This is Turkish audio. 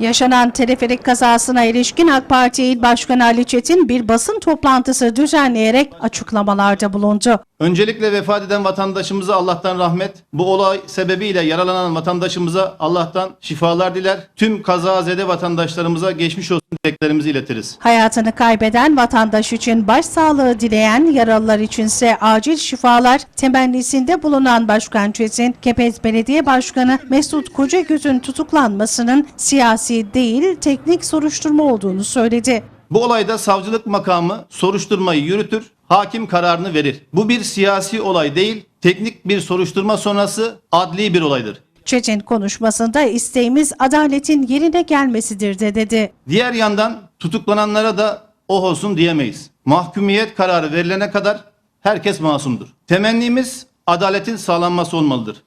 Yaşanan teleferik kazasına ilişkin AK Parti İl Başkanı Ali Çetin bir basın toplantısı düzenleyerek açıklamalarda bulundu. Öncelikle vefat eden vatandaşımıza Allah'tan rahmet, bu olay sebebiyle yaralanan vatandaşımıza Allah'tan şifalar diler. Tüm kazazede vatandaşlarımıza geçmiş olsun dileklerimizi iletiriz. Hayatını kaybeden vatandaş için başsağlığı dileyen, yaralılar içinse acil şifalar temennisinde bulunan Başkan Çetin, Kepez Belediye Başkanı Mesut Kocagöz'ün tutuklanmasının siyasi değil teknik soruşturma olduğunu söyledi. Bu olayda savcılık makamı soruşturmayı yürütür, hakim kararını verir. Bu bir siyasi olay değil, teknik bir soruşturma sonrası adli bir olaydır. Çetin konuşmasında isteğimiz adaletin yerine gelmesidir de dedi. Diğer yandan tutuklananlara da oh olsun diyemeyiz. Mahkumiyet kararı verilene kadar herkes masumdur. Temennimiz adaletin sağlanması olmalıdır.